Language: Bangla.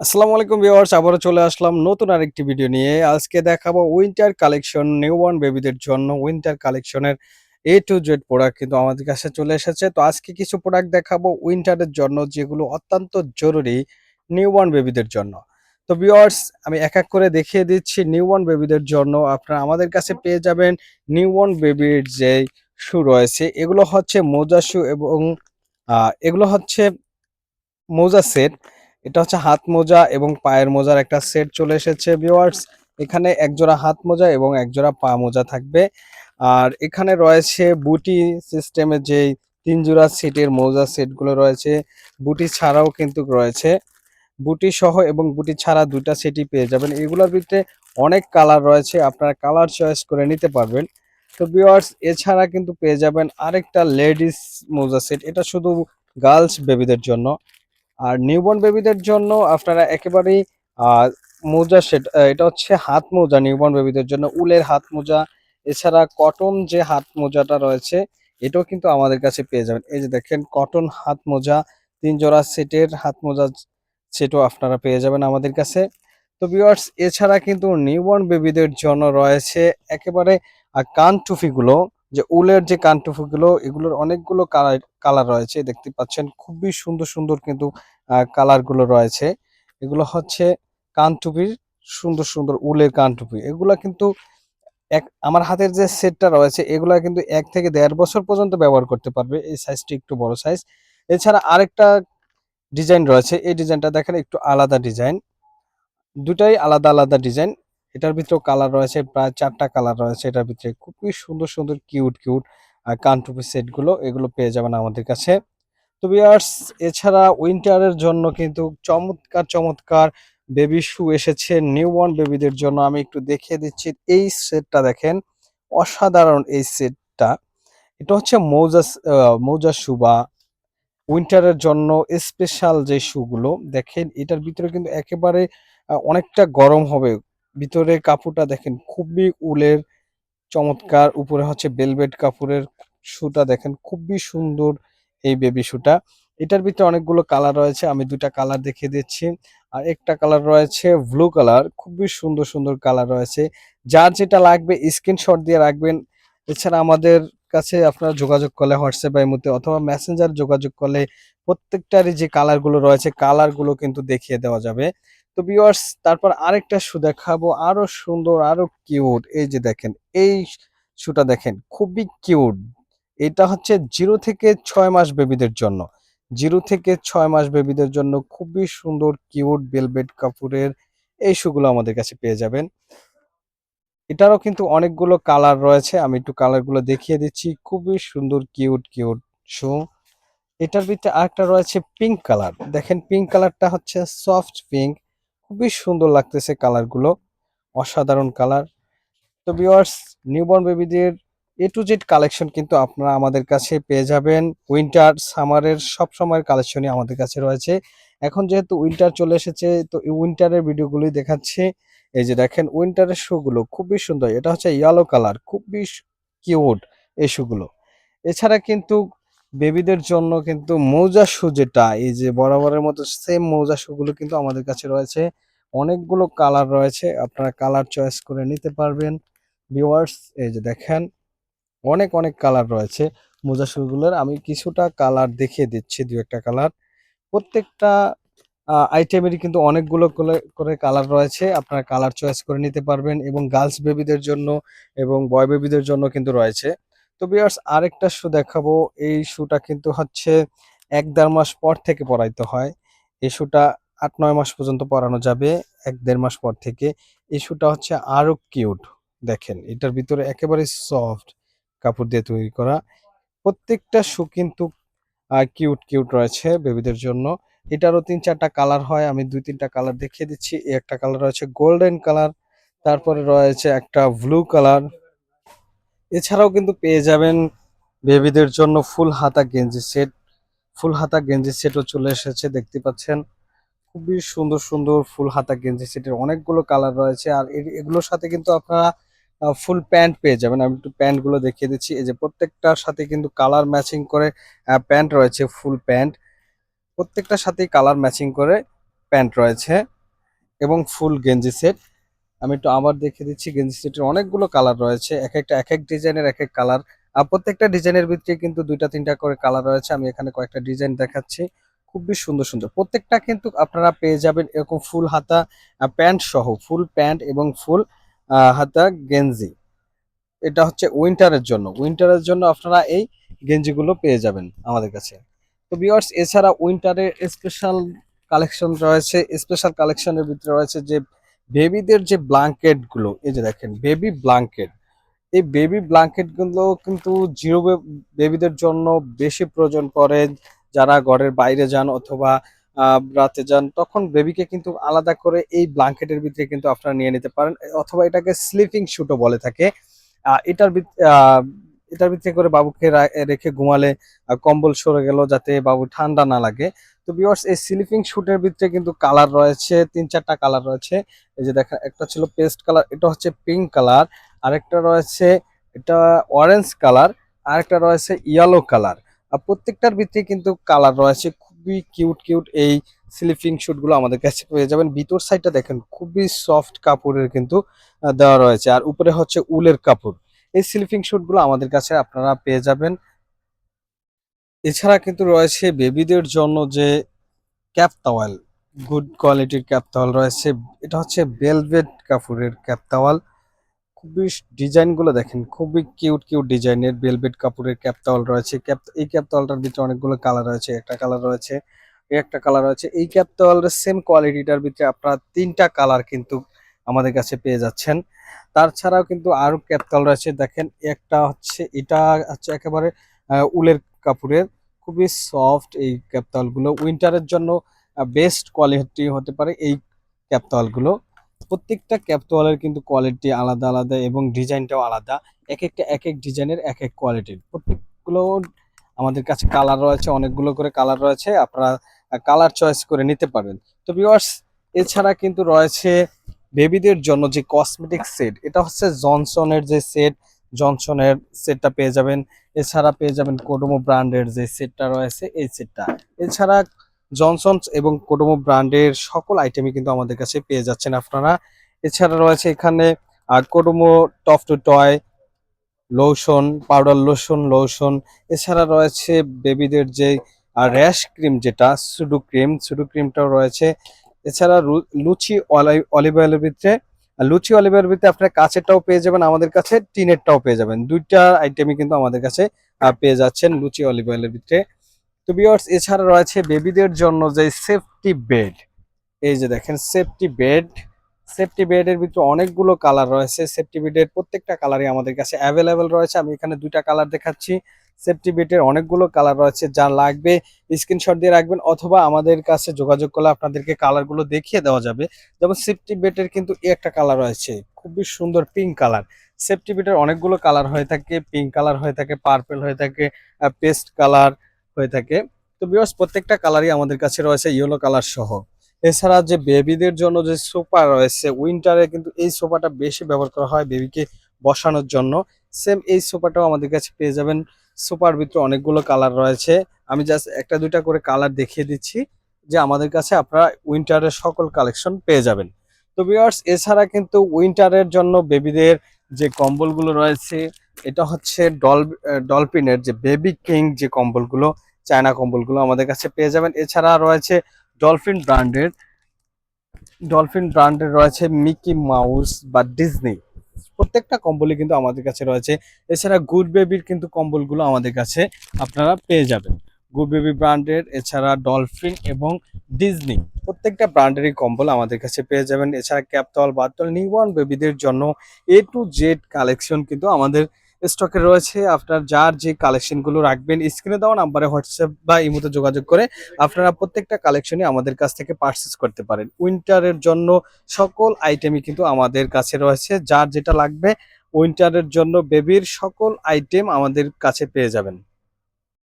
আসসালামু আলাইকুম ভিউয়ার্স, আবারও চলে আসলাম নতুন আরেকটি ভিডিও নিয়ে। আজকে দেখাবো উইন্টার কালেকশন, নিউ নিউবর্ন বেবিদের জন্য উইন্টার কালেকশনের এ টু জেড প্রোডাক্ট কিন্তু আমাদের কাছে চলে এসেছে। তো আজকে কিছু প্রোডাক্ট দেখাবো উইন্টারের জন্য, যেগুলো অত্যন্ত জরুরি নিউ নিউবর্ন বেবিদের জন্য। তো ভিউয়ার্স, আমি এক এক করে দেখিয়ে দিচ্ছি নিউ নিউবর্ন বেবিদের জন্য। আপনারা আমাদের কাছে পেয়ে যাবেন নিউ নিউবর্ন বেবির যে শু রয়েছে, এগুলো হচ্ছে মোজা শু এবং এগুলো হচ্ছে মোজা সেট এটা হচ্ছে হাত মোজা এবং পায়ের মোজার একটা সেট চলে এসেছে ভিউয়ার্স এখানে একজোড়া হাত মোজা এবং একজোড়া পা মোজা থাকবে। আর এখানে রয়েছে বুটি সিস্টেমের যে তিন জোড়া সেটের মোজা সেটগুলো রয়েছে। বুটি ছাড়াও কিন্তু রয়েছে। বুটি সহ এবং বুটি ছাড়া দুটা সেটই পেয়ে যাবেন। এগুলোর ভিতরে অনেক কালার রয়েছে, আপনারা কালার চয়েস করে নিতে পারবেন। তো ভিউয়ার্স এছাড়া কিন্তু পেয়ে যাবেন আরেকটা লেডিস মোজা সেট। এটা শুধু গার্লস বেবিদের জন্য। আর নিউবর্ন বেবিদের জন্য আপনারা একেবারেই মোজা সেট এটা হচ্ছে হাত মোজা নিউবর্ন বেবিদের জন্য, উলের হাত মোজা। এছাড়া কটন যে হাত মোজাটা রয়েছে, এটাও কিন্তু আমাদের কাছে পেয়ে যাবেন। এই যে দেখেন কটন হাত মোজা, তিন জোড়া সেটের হাত মোজা সেটও আপনারা পেয়ে যাবেন আমাদের কাছে। তো ভিউয়ার্স এছাড়া কিন্তু নিউবর্ন বেবিদের জন্য রয়েছে একেবারে কান টুফিগুলো, যে উলের যে কান টুফিগুলো, এগুলোর অনেকগুলো কালার কালার রয়েছে, দেখতে পাচ্ছেন। খুবই সুন্দর সুন্দর কিন্তু কালারগুলো রয়েছে। এগুলো হচ্ছে কানটুপির, সুন্দর সুন্দর উলের কানটুপি। এগুলা কিন্তু এক, আমার হাতের যে সেটটা রয়েছে, এগুলা কিন্তু এক থেকে দেড় বছর পর্যন্ত ব্যবহার করতে পারবে। এই সাইজটি একটু বড় সাইজ এছাড়া আরেকটা ডিজাইন রয়েছে। এই ডিজাইনটা দেখেন, একটু আলাদা ডিজাইন দুটাই আলাদা আলাদা ডিজাইন এটার ভিতরেও কালার রয়েছে, প্রায় চারটা কালার রয়েছে এটার ভিতরে। খুবই সুন্দর সুন্দর কিউট কিউট আর কানটুপি সেটগুলো এগুলো পেয়ে যাবেন আমাদের কাছে। তো ভিউয়ার্স এছাড়া উইন্টারের জন্য কিন্তু চমৎকার চমৎকার বেবি শু এসেছে নিউবর্ন বেবিদের জন্য। আমি একটু দেখিয়ে দিচ্ছি, এই সেটটা দেখেন, অসাধারণ এই সেটটা এটা হচ্ছে মৌজা মৌজা শু বা উইন্টারের জন্য স্পেশাল যে শুগুলো দেখেন, এটার ভিতরে কিন্তু একেবারে অনেকটা গরম হবে। ভিতরে কাপড়টা দেখেন, খুবই উলের, চমৎকার। উপরে হচ্ছে বেলভেট কাপড়ের শুটা দেখেন, খুবই সুন্দর এই বেবি শুটা এটার ভিতরে অনেকগুলো কালার রয়েছে, আমি দুটা কালার দেখিয়ে দিচ্ছি। আর একটা কালার রয়েছে ব্লু কালার খুবই সুন্দর সুন্দর কালার রয়েছে। যার যেটা লাগবে স্ক্রিনশট দিয়ে রাখবেন। এছাড়া আমাদের কাছে আপনারা যোগাযোগ করলে, হোয়াটসঅ্যাপ এর মধ্যে অথবা মেসেঞ্জার যোগাযোগ করলে প্রত্যেকটারই যে কালারগুলো রয়েছে কালারগুলো কিন্তু দেখিয়ে দেওয়া যাবে। তো ভিউয়ার্স তারপর আরেকটা শু দেখাবো। আরও সুন্দর, আরও কিউট এই যে দেখেন, এই শুটা দেখেন, খুবই কিউট এটা হচ্ছে জিরো থেকে ছয় মাস বেবিদের জন্য। জিরো থেকে ছয় মাস বেবিদের জন্য খুবই সুন্দর কিউট বেলবেট কাপড়ের এই শুগুলো আমাদের কাছে পেয়ে যাবেন। এটারও কিন্তু অনেকগুলো কালার রয়েছে, আমি একটু কালারগুলো দেখিয়ে দিচ্ছি। খুবই সুন্দর কিউট কিউট শু এটার ভিতরে আরেকটা রয়েছে পিঙ্ক কালার দেখেন পিঙ্ক কালারটা হচ্ছে সফট পিঙ্ক খুবই সুন্দর লাগতেছে কালারগুলো অসাধারণ কালার তো ভিউয়ার্স নিউবর্ন বেবিদের এ টু জেড কালেকশন কিন্তু আপনারা আমাদের কাছে পেয়ে যাবেন। উইন্টার সামারের সব সময়ের কালেকশনই আমাদের কাছে রয়েছে। এখন যেহেতু উইন্টার চলে এসেছে, তো উইন্টারের ভিডিওগুলোই দেখাচ্ছি। এই যে দেখেন উইন্টারের শুগুলো খুবই সুন্দর। এটা হচ্ছে ইয়েলো কালার খুবই কিউট এই শুগুলো এছাড়া কিন্তু বেবিদের জন্য কিন্তু মৌজা শু যেটা, এই যে বরাবরের মতো সেম মৌজা শুগুলো কিন্তু আমাদের কাছে রয়েছে। অনেকগুলো কালার রয়েছে, আপনারা কালার চয়েস করে নিতে পারবেন। ভিউয়ার্স এই যে দেখেন অনেক অনেক কালার রয়েছে। মোজা শুগুলোর আমি কিছুটা কালার দেখিয়ে দিচ্ছি, দু একটা কালার প্রত্যেকটা আইটেমেরই কিন্তু অনেকগুলো করে- কালার রয়েছে। আপনারা কালার চয়েস করে নিতে পারবেন এবং গার্লস বেবিদের জন্য এবং বয় বেবিদের জন্য কিন্তু রয়েছে। তো ভিউয়ার্স আরেকটা শু দেখাবো। এই শুটা কিন্তু হচ্ছে এক দেড় মাস পর থেকে পরাইতে হয়। এই শুটা আট, নয় মাস পর্যন্ত পরানো যাবে, এক দেড় মাস পর থেকে। এই শুটা হচ্ছে আরও কিউট দেখেন। এটার ভিতরে একেবারে সফট কাপড় দিয়ে তৈরি করা। প্রত্যেকটা শু কিন্তু কিউট কিউট রয়েছে বেবিদের জন্য। এটারও তিন চারটা কালার হয়, আমি দুই তিনটা কালার দেখিয়ে দিচ্ছি। এই একটা কালার রয়েছে গোল্ডেন কালার তারপরে রয়েছে একটা ব্লু কালার এছাড়াও কিন্তু পেয়ে যাবেন বেবিদের জন্য ফুল হাতা গেঞ্জি সেট ফুল হাতা গেঞ্জি সেটও চলে এসেছে, দেখতে পাচ্ছেন? খুবই সুন্দর সুন্দর ফুল হাতা গেঞ্জি সেটের অনেকগুলো কালার রয়েছে। আর এগুলোর সাথে কিন্তু আপনারা ফুল প্যান্ট পেয়ে যাবেন। আমি একটু প্যান্টগুলো দেখিয়ে দিচ্ছি। এই যে প্রত্যেকটার সাথে কিন্তু কালার ম্যাচিং করে প্যান্ট রয়েছে ফুল প্যান্ট প্রত্যেকটার সাথেই কালার ম্যাচিং করে প্যান্ট রয়েছে এবং ফুল গেঞ্জি সেট আমি একটু আবার দেখে দিচ্ছি, গেঞ্জি সেটের অনেকগুলো কালার রয়েছে। এক একটা, এক এক ডিজাইনের এক এক কালার আর প্রত্যেকটা ডিজাইনের ভিতরে কিন্তু দুইটা, তিনটা করে কালার রয়েছে। আমি এখানে কয়েকটা ডিজাইন দেখাচ্ছি। খুবই সুন্দর সুন্দর। প্রত্যেকটা কিন্তু আপনারা পেয়ে যাবেন এরকম ফুল হাতা প্যান্ট সহ। ফুল প্যান্ট এবং ফুল হাতা গেঞ্জি। এটা হচ্ছে উইন্টারের জন্য। উইন্টারের জন্য আপনারা এই গেঞ্জিগুলো পেয়ে যাবেন আমাদের কাছে। তো ভিউয়ার্স এছাড়া উইন্টারের স্পেশাল কালেকশন রয়েছে স্পেশাল কালেকশনের ভিতরে রয়েছে যে বেবিদের যে ব্ল্যাঙ্কেটগুলো এই যে দেখেন বেবি ব্লাঙ্কেট এই বেবি ব্ল্যাঙ্কেটগুলো কিন্তু জিরো বেবিদের জন্য বেশি প্রয়োজন পড়ে যারা ঘরের বাইরে যান অথবা রাতে যান, তখন বেবিকে কিন্তু আলাদা করে এই ব্ল্যাঙ্কেটের ভিতরে কিন্তু আপনারা নিয়ে নিতে পারেন, অথবা এটাকে স্লিপিং শুটও বলে থাকে। এটার এটার ভিতরে করে বাবুকে রেখে ঘুমালে কম্বল সরে গেল যাতে বাবু ঠান্ডা না লাগে। তো ভিউয়ার্স এই স্লিপিং শুটের ভিতরে কিন্তু কালার রয়েছে, তিন চারটা কালার রয়েছে। এই যে দেখা, একটা ছিল পেস্ট কালার, এটা হচ্ছে পিঙ্ক কালার, আরেকটা রয়েছে, এটা অরেঞ্জ কালার, আরেকটা রয়েছে ইয়েলো কালার। আর প্রত্যেকটার ভিতরে কিন্তু কালার রয়েছে খুবই কিউট কিউট এই স্লিপিং শুটগুলো আমাদের কাছে পেয়ে যাবেন। ভিতর সাইডটা দেখেন, খুবই সফট কাপড়ের কিন্তু দেওয়া রয়েছে। আর উপরে হচ্ছে উলের কাপড়। এই স্লিপিং শুটগুলো আমাদের কাছে আপনারা পেয়ে যাবেন। এছাড়া কিন্তু রয়েছে বেবিদের জন্য যে ক্যাপ টাওয়াল গুড কোয়ালিটির ক্যাপ টাওয়াল রয়েছে। এটা হচ্ছে বেলভেট কাপড়ের ক্যাপ টাওয়াল খুবই ডিজাইনগুলো দেখেন, খুবই কিউট কিউট ডিজাইনের ভেলভেট কাপড়ের ক্যাপ টাওয়াল রয়েছে। ক্যাপ এই ক্যাপ টাওয়ালটার ভিতরে অনেকগুলো কালার রয়েছে, একটা কালার রয়েছে একটা কালার রয়েছে। এই ক্যাপ টাওয়ালের সেম কোয়ালিটিটার ভিতরে আপনারা তিনটা কালার কিন্তু আমাদের কাছে পেয়ে যাচ্ছেন। তাছাড়াও কিন্তু আরও ক্যাপ টাওয়াল রয়েছে, দেখেন একটা হচ্ছে, এটা হচ্ছে একেবারে উলের কাপড়ের, খুবই সফট এই ক্যাপ টাওয়ালগুলো উইন্টারের জন্য বেস্ট কোয়ালিটি হতে পারে এই ক্যাপ টাওয়ালগুলো প্রত্যেকটা ক্যাপ তোয়ালের কিন্তু কোয়ালিটি আলাদা আলাদা এবং ডিজাইনটাও আলাদা। এক একটা এক এক ডিজাইনের এক এক কোয়ালিটির প্রত্যেকগুলো আমাদের কাছে কালার রয়েছে, অনেকগুলো করে কালার রয়েছে, আপনারা কালার চয়েস করে নিতে পারবেন। তো ভিউয়ার্স এছাড়া কিন্তু রয়েছে বেবিদের জন্য যে কসমেটিক সেট এটা হচ্ছে জনসনের যে সেট জনসনের সেটটা পেয়ে যাবেন। এছাড়া পেয়ে যাবেন কোডোমো ব্র্যান্ডের যে সেটটা রয়েছে, এই সেটটা এছাড়া জনসনস এবং কোডোমো ব্র্যান্ডের সকল আইটেমই কিন্তু আমাদের কাছে পেয়ে যাচ্ছেন আপনারা। এছাড়া রয়েছে এখানে Kodomo top to toe lotion powder lotion lotion এছাড়া রয়েছে বেবিদের যে র্যাশ ক্রিম যেটা সুডু ক্রিম সুডু ক্রিমটাও রয়েছে। এছাড়া লুচি অলিভ অয়েলের ভিতরে লুচি অলিভ অয়েলের ভিতরে আপনার কাঁচেরটাও পেয়ে যাবেন, আমাদের কাছে টিনেরটাও পেয়ে যাবেন। দুইটা আইটেমই কিন্তু আমাদের কাছে পেয়ে যাচ্ছেন লুচি অলিভ অয়েলের ভিতরে। তো বিয়ার্স এছাড়া রয়েছে বেবিদের জন্য যে সেফটি বেড এই যে দেখেন সেফটি বেড সেফটি বেডের ভিতরে অনেকগুলো কালার রয়েছে। সেফটি বেডের প্রত্যেকটা কালারই আমাদের কাছে অ্যাভেলেবেল রয়েছে। আমি এখানে দুইটা কালার দেখাচ্ছি। সেফটি বেডের অনেকগুলো কালার রয়েছে, যা লাগবে স্ক্রিনশট দিয়ে রাখবেন অথবা আমাদের কাছে যোগাযোগ করলে আপনাদেরকে কালারগুলো দেখিয়ে দেওয়া যাবে। যেমন সেফটি বেডের কিন্তু একটা কালার রয়েছে, খুবই সুন্দর পিঙ্ক কালার সেফটি বেডের অনেকগুলো কালার হয়ে থাকে পিঙ্ক কালার হয়ে থাকে পার্পল হয়ে থাকে পেস্ট কালার হয়ে থাকে। তো বিকজ প্রত্যেকটা কালারই আমাদের কাছে রয়েছে ইয়েলো কালার সহ। এছাড়া যে বেবিদের জন্য যে সোফা রয়েছে উইন্টারে কিন্তু এই সোফাটা বেশি ব্যবহার করা হয় বেবিকে বসানোর জন্য। সেম এই সোফাটাও আমাদের কাছে পেয়ে যাবেন। সোফার ভিতরে অনেকগুলো কালার রয়েছে। আমি জাস্ট একটা দুইটা করে কালার দেখিয়ে দিচ্ছি, যে আমাদের কাছে আপনারা উইন্টারের সকল কালেকশন পেয়ে যাবেন। তো ভিউয়ার্স এছাড়া কিন্তু উইন্টারের জন্য বেবিদের যে কম্বলগুলো রয়েছে এটা হচ্ছে ডল ডলফিনের যে বেবি কিং যে কম্বলগুলো, চায়না কম্বলগুলো আমাদের কাছে পেয়ে যাবেন। এছাড়া রয়েছে ডলফিন ব্র্যান্ডের ডলফিন ব্র্যান্ডের রয়েছে মিকি মাউস বা ডিজনি। প্রত্যেকটা কম্বলই কিন্তু আমাদের কাছে রয়েছে। এছাড়া গুড বেবির কিন্তু কম্বলগুলো আমাদের কাছে আপনারা পেয়ে যাবেন। গুড বেবি ব্র্যান্ডের, এছাড়া ডলফিন এবং ডিজনি। প্রত্যেকটা ব্র্যান্ডেরই কম্বল আমাদের কাছে পেয়ে যাবেন। এছাড়া ক্যাপতল বাতল নিউবর্ন বেবিদের জন্য এ টু জেড কালেকশন কিন্তু আমাদের স্টকে রয়েছে। আপনার যার যে কালেকশনগুলো রাখবেন স্ক্রিনে দেওয়া নাম্বারে হোয়াটসঅ্যাপ বা ইমোতে যোগাযোগ করে আপনারা প্রত্যেকটা কালেকশনই আমাদের কাছ থেকে পারচেস করতে পারেন। উইন্টারের জন্য সকল আইটেমই কিন্তু আমাদের কাছে রয়েছে। যার যেটা লাগবে উইন্টারের জন্য বেবির সকল আইটেম আমাদের কাছে পেয়ে যাবেন।